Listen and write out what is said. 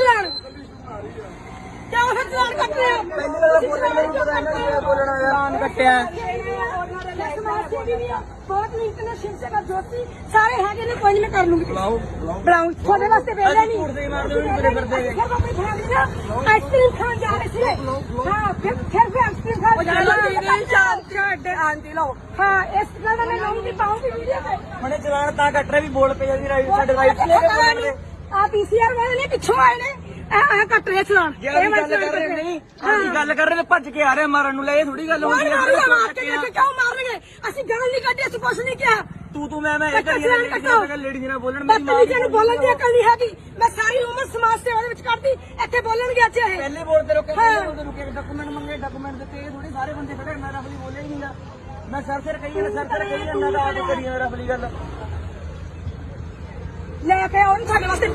ਚਲਾਨ ਕਿਉਂ ਫਿਰ ਚਲਾਨ ਕੱਟ ਰਹੇ ਹੋ? ਪਹਿਲੀ ਤਾਂ ਬੋਲਣ ਮੈਨੂੰ ਪਤਾ ਨੇ ਕਿਆ ਬੋਲਣਾ ਆਨ ਕੱਟਿਆ। ਬਹੁਤ ਇੰਟਰਨੈਸ਼ਨਲ ਜਗ੍ਹਾ ਜੋਤੀ। ਸਾਰੇ ਹੈਗੇ ਨੇ ਕੋਈ ਨਹੀਂ ਮੈਂ ਕਰ ਲੂੰਗੀ। ਬੁਲਾਓ ਬੁਲਾਓ। ਤੁਹਾਡੇ ਵਾਸਤੇ ਵੇਲੇ ਨਹੀਂ। ਝੂਠ ਦੇ ਮਾਰਦੇ ਹੋ, ਤੁਰੇ ਫਿਰਦੇ ਨੇ। ਆਈਸਕ੍ਰੀਮ ਖਾਣ ਜਾ। ਰਹੇ ਸੀ ਹਾਂ ਫਿਰ ਫਿਰ ਵੀ ਆਈਸਕ੍ਰੀਮ ਖਾਣ ਜਾ। ਰਹੇ ਸੀ ਚਾਰ ਛੱਡ ਆਂਦੀ ਲਓ। ਹਾਂ ਇਸ ਗੱਲ ਦਾ ਮੈਂ ਲਾਉਂਗੀ ਪਾਉਂਗੀ ਵੀਡੀਓ ਤੇ। ਹੁਣੇ ਚਲਾਨ ਤਾਂ ਕੱਟ ਰਿਹਾ ਵੀ ਬੋਲ ਪਈ ਜਾਂਦੀ ਰਾਈਟ ਸਾਡੇ ਰਾਈਟ ਲੈ ਕੇ ਬੋਲਣਗੇ ਆ ਪੀਸੀਆਰ ਵਾਲੇ ਨੇ ਪਿੱਛੋਂ ਆਏ ਨੇ। ਇਹ ਇਹ ਕੱਟ ਰਹੇ ਜੇ ਅਸੀਂ ਗੱਲ ਕਰ ਰਹੇ ਨਹੀਂ ਅਸੀਂ ਗੱਲ ਕਰ ਰਹੇ ਨੇ ਭੱਜ ਕੇ ਆ ਰਹੇ ਮਾਰਨ ਨੂੰ ਲੈ ਇਹ ਥੋੜੀ ਗੱਲ ਕੌਣ ਹੁੰਦੀ ਮਾਰ ਕੇ ਹੈ ਦੇਖੋ ਕਿਉਂ ਮਾਰਨਗੇ? ਅਸੀਂ ਗੱਲ ਨਹੀਂ ਕੱਢੀ ਅਸੀਂ ਕੁਛ ਨਹੀਂ ਕਿਹਾ। ਤੂੰ ਤੂੰ ਮੈਂ ਮੈਂ ਇਹ ਕਰੀ ਜਾਂਦਾ ਲੇਡੀ ਨਾਲ ਬੋਲਣ ਮੇਰੀ ਮਾਂ ਬਦਤਮੀਜ਼ੀ ਨੂੰ ਬੋਲਣ ਦੀ ਅਕਲ ਨਹੀਂ ਹੈਗੀ। ਮੈਂ ਸਾਰੀ ਉਮਰ ਸਮਾਜ ਸੇਵਾ ਦੇ ਵਿੱਚ ਕੱਢਦੀ ਇੱਥੇ ਬੋਲਣਗੇ ਅੱਜ ਇਹ। ਪਹਿਲੇ ਰੁਕੇ ਹਾਂ। ਪਹਿਲੇ ਬੋਲਦੇ ਰੁਕੇ ਡਾਕੂਮੈਂਟ ਮੰਗੇ ਡਾਕੂਮੈਂਟ ਦਿੱਤੇ ਇਹ ਥੋੜੀ ਸਾਰੇ ਬੰਦੇ ਖੜੇ ਮੈਂ ਰਫਲੀ ਬੋਲਿਆ ਹੀ ਨਹੀਂਗਾ ਮੈਂ ਸਰ ਸਿਰ ਕਹੀ ਜਾਂਦਾ ਸਰ ਸਿਰ ਕਹੀ ਜਾਂਦਾ ਤਾਂ ਆਪ ਕਰੀ ਰਫਲੀ ਗੱਲ। ਲੈ ਕੇ ਆਉਣ ਸਾਡੇ ਵਾਸਤੇ